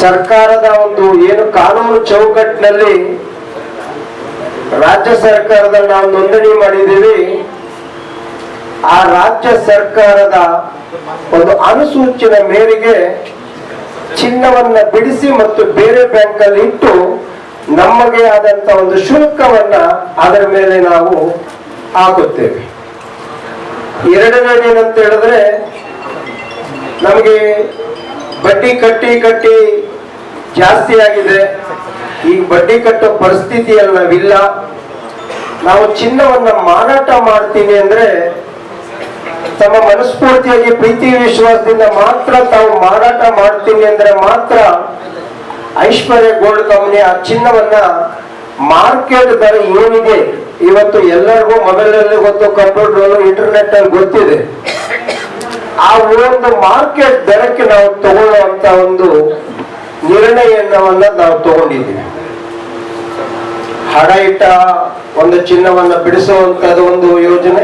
ಸರ್ಕಾರದ ಒಂದು ಏನು ಕಾನೂನು ಚೌಕಟ್ಟಿನಲ್ಲಿ ರಾಜ್ಯ ಸರ್ಕಾರದ ನಾವು ನೋಂದಣಿ ಮಾಡಿದ್ದೀವಿ. ಆ ರಾಜ್ಯ ಸರ್ಕಾರದ ಒಂದು ಅನುಸೂಚಿನ ಮೇರೆಗೆ ಚಿನ್ನವನ್ನ ಬಿಡಿಸಿ ಮತ್ತು ಬೇರೆ ಬ್ಯಾಂಕಲ್ಲಿ ಇಟ್ಟು ನಮಗೆ ಆದಂತ ಒಂದು ಶುಲ್ಕವನ್ನ ಅದರ ಮೇಲೆ ನಾವು ಹಾಕುತ್ತೇವೆ. ಎರಡನೇದೇನಂತ ಹೇಳಿದ್ರೆ, ನಮಗೆ ಬಡ್ಡಿ ಕಟ್ಟಿ ಕಟ್ಟಿ ಜಾಸ್ತಿ ಆಗಿದೆ. ಈ ಬಡ್ಡಿ ಕಟ್ಟೋ ಪರಿಸ್ಥಿತಿಯಲ್ಲಿ ನಾವಿಲ್ಲ. ನಾವು ಚಿನ್ನವನ್ನ ಮಾರಾಟ ಮಾಡ್ತೀವಿ ಅಂದ್ರೆ, ತಮ್ಮ ಮನಸ್ಫೂರ್ತಿಯಾಗಿ, ಪ್ರೀತಿ ವಿಶ್ವಾಸದಿಂದ ಮಾತ್ರ ತಾವು ಮಾರಾಟ ಮಾಡ್ತೀನಿ ಅಂದ್ರೆ ಮಾತ್ರ ಐಶ್ವರ್ಯ ಗೋಲ್ಡ್ ಕಂಪನಿ ಆ ಚಿನ್ನವನ್ನ ಮಾರ್ಕೆಟ್ ದರ ಏನಿದೆ ಇವತ್ತು ಎಲ್ಲರಿಗೂ ಮೊಬೈಲ್ ಅಲ್ಲಿ ಗೊತ್ತು ಕಂಪ್ಯೂಟರ್ ಇಂಟರ್ನೆಟ್ ಅಲ್ಲಿ ಗೊತ್ತಿದೆ. ಆ ಒಂದು ಮಾರ್ಕೆಟ್ ದರಕ್ಕೆ ನಾವು ತಗೊಳ್ಳುವಂತ ಒಂದು ನಿರ್ಣಯವನ್ನ ನಾವು ತಗೊಂಡಿದ್ದೀವಿ. ಹಣ ಇಟ್ಟ ಒಂದು ಚಿನ್ನವನ್ನ ಬಿಡಿಸುವಂತದ್ದು ಒಂದು ಯೋಜನೆ.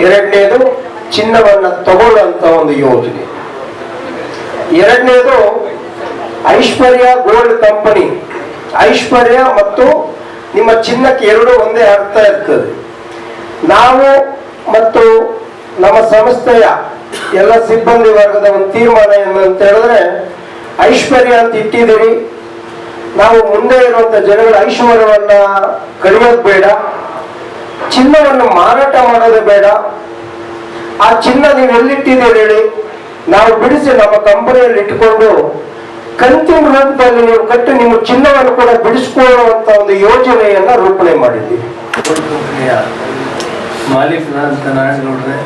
ಎರಡನೇದು ಚಿನ್ನವನ್ನ ತಗೊಳ್ಳುವಂತ ಒಂದು ಯೋಜನೆ. ಎರಡನೇದು ಐಶ್ವರ್ಯ ಗೋಲ್ಡ್ ಕಂಪನಿ. ಐಶ್ವರ್ಯ ಮತ್ತು ನಿಮ್ಮ ಚಿನ್ನಕ್ಕೆ ಎರಡು ಒಂದೇ ಅರ್ಥ ಇರ್ತದೆ. ನಾವು ಮತ್ತು ನಮ್ಮ ಸಂಸ್ಥೆಯ ಎಲ್ಲ ಸಿಬ್ಬಂದಿ ವರ್ಗದ ಒಂದು ತೀರ್ಮಾನ ಏನು ಅಂತ ಹೇಳಿದ್ರೆ, ಐಶ್ವರ್ಯ ಅಂತ ಇಟ್ಟಿದ್ದೀರಿ. ನಾವು ಮುಂದೆ ಇರುವಂತ ಜನಗಳ ಐಶ್ವರ್ಯವನ್ನ ಕಳಿಯೋದು ಬೇಡ. ಚಿನ್ನವನ್ನು ಮಾರಾಟ ಮಾಡೋದು ಬೇಡ. ಆ ಚಿನ್ನ ನೀವು ಎಲ್ಲಿಟ್ಟಿದ್ದೀರಿ ಹೇಳಿ? ನಾವು ಬಿಡಿಸಿ ನಮ್ಮ ಕಂಪನಿಯಲ್ಲಿ ಇಟ್ಕೊಂಡು ಕಂತಿನ ರೂಪದಲ್ಲಿ ನೀವು ಕಟ್ಟಿ ನಿಮ್ಮ ಚಿನ್ನವನ್ನು ಕೂಡ ಬಿಡಿಸಿಕೊಳ್ಳುವಂತ ಒಂದು ಯೋಜನೆಯನ್ನ ರೂಪಣೆ ಮಾಡಿದ್ದೀವಿ ಮಾಲೀಕರಾದಂಥ ನಾರಾಯಣಗೌಡ್ರೆ,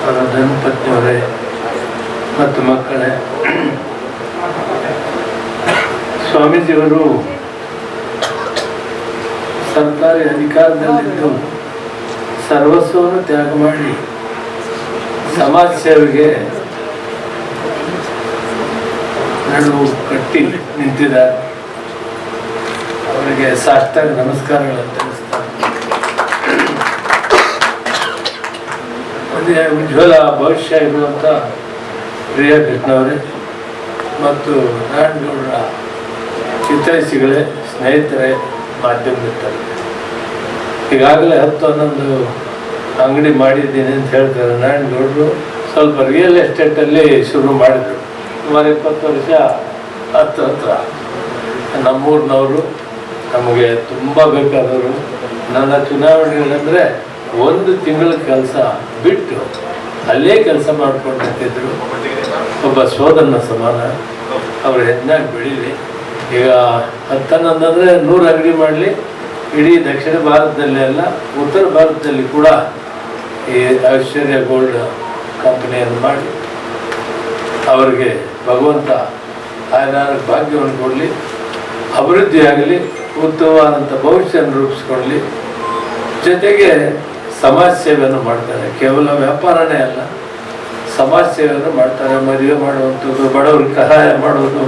ಅವರ ಧರ್ಮಪತ್ನಿಯವರೇ ಮತ್ತು ಮಕ್ಕಳೇ, ಸ್ವಾಮೀಜಿಯವರು ಸರ್ಕಾರಿ ಅಧಿಕಾರದಲ್ಲಿದ್ದು ಸರ್ವಸ್ವವನ್ನು ತ್ಯಾಗ ಮಾಡಿ ಸಮಾಜ ಸೇವೆಗೆ ನಡುವು ಕಟ್ಟಿ ನಿಂತಿದ್ದಾರೆ. ಅವರಿಗೆ ಸಾಷ್ಟಾಗ ನಮಸ್ಕಾರಗಳನ್ನು ತಿಳಿಸ್ತಾರೆ ಮುಂದೆ ಉಜ್ವಲ ಭವಿಷ್ಯ ಇರುವಂಥ ಪ್ರಿಯ ಕೃಷ್ಣವರೇ ಮತ್ತು ನಾರಾಯಣಗೌಡರ ಹಿತೈಷಿಗಳೇ ಸ್ನೇಹಿತರೇ ಮಾಧ್ಯಮದಿರ್ತಾರೆ ಈಗಾಗಲೇ ಹತ್ತು ಹನ್ನೊಂದು ಅಂಗಡಿ ಮಾಡಿದ್ದೀನಿ ಅಂತ ಹೇಳ್ತಾರೆ ನಾರಾಯಣಗೌಡರು ಸ್ವಲ್ಪ ರಿಯಲ್ ಎಸ್ಟೇಟಲ್ಲಿ ಶುರು ಮಾಡಿದರು. ಸುಮಾರು ಇಪ್ಪತ್ತು ವರ್ಷ ಹತ್ತು ಹತ್ರ. ನಮ್ಮೂರಿನವರು ನಮಗೆ ತುಂಬ ಬೇಕಾದವರು. ನನ್ನ ಚುನಾವಣೆಗಳಂದರೆ ಒಂದು ತಿಂಗಳ ಕೆಲಸ ಬಿಟ್ಟು ಅಲ್ಲೇ ಕೆಲಸ ಮಾಡ್ಕೊಂಡು ನಿಂತಿದ್ರು ಒಬ್ಬ ಸೋದರನ ಸಮಾನ. ಅವರು ಹೆಜ್ಜಾಗಿ ಬೆಳೀಲಿ. ಈಗ ಹತ್ತನ್ನೊಂದಂದರೆ ನೂರು ಅಂಗಡಿ ಮಾಡಲಿ. ಇಡೀ ದಕ್ಷಿಣ ಭಾರತದಲ್ಲೇ ಅಲ್ಲ, ಉತ್ತರ ಭಾರತದಲ್ಲಿ ಕೂಡ ಈ ಐಶ್ವರ್ಯ ಗೋಲ್ಡ್ ಕಂಪನಿಯನ್ನು ಮಾಡಿ. ಅವರಿಗೆ ಭಗವಂತ ಆಯನ ಭಾಗ್ಯವನ್ನು ಕೊಡಲಿ, ಅಭಿವೃದ್ಧಿಯಾಗಲಿ ಉತ್ತಮವಾದಂಥ ಭವಿಷ್ಯವನ್ನು ರೂಪಿಸ್ಕೊಳ್ಳಿ ಜೊತೆಗೆ ಸಮಾಜ ಸೇವೆಯನ್ನು ಮಾಡ್ತಾರೆ. ಕೇವಲ ವ್ಯಾಪಾರನೇ ಅಲ್ಲ, ಸಮಾಜ ಸೇವೆಯನ್ನು ಮಾಡ್ತಾರೆ. ಮದುವೆ ಮಾಡುವಂಥದ್ದು, ಬಡವರಿಗೆ ಸಹಾಯ ಮಾಡುವುದು,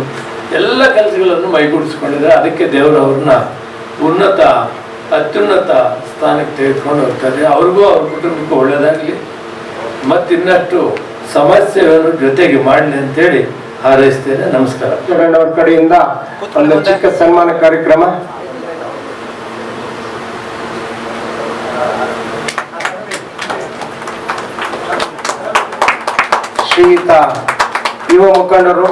ಎಲ್ಲ ಕೆಲಸಗಳನ್ನು ಮೈಗೂಡಿಸ್ಕೊಂಡಿದ್ದಾರೆ. ಅದಕ್ಕೆ ದೇವರು ಅವ್ರನ್ನ ಉನ್ನತ, ಅತ್ಯುನ್ನತ ಸ್ಥಾನಕ್ಕೆ ತೆಗೆದುಕೊಂಡು ಹೋಗ್ತಾರೆ. ಅವ್ರಿಗೂ ಅವ್ರ ಕುಟುಂಬಕ್ಕೂ ಒಳ್ಳೆಯದಾಗಲಿ. ಮತ್ತಿನ್ನಷ್ಟು ಸಮಾಜ ಸೇವೆಯನ್ನು ಜೊತೆಗೆ ಮಾಡಲಿ ಅಂತೇಳಿ ಹಾರೈಸ್ತೇನೆ. ನಮಸ್ಕಾರ. ಅವರ ಕಡೆಯಿಂದ ಒಂದು ಚಿಕ್ಕ ಸನ್ಮಾನ ಕಾರ್ಯಕ್ರಮ. ಶ್ರೀಯುತ ಯುವ ಮುಖಂಡರು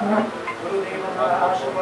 गुरुदेव महाशुभ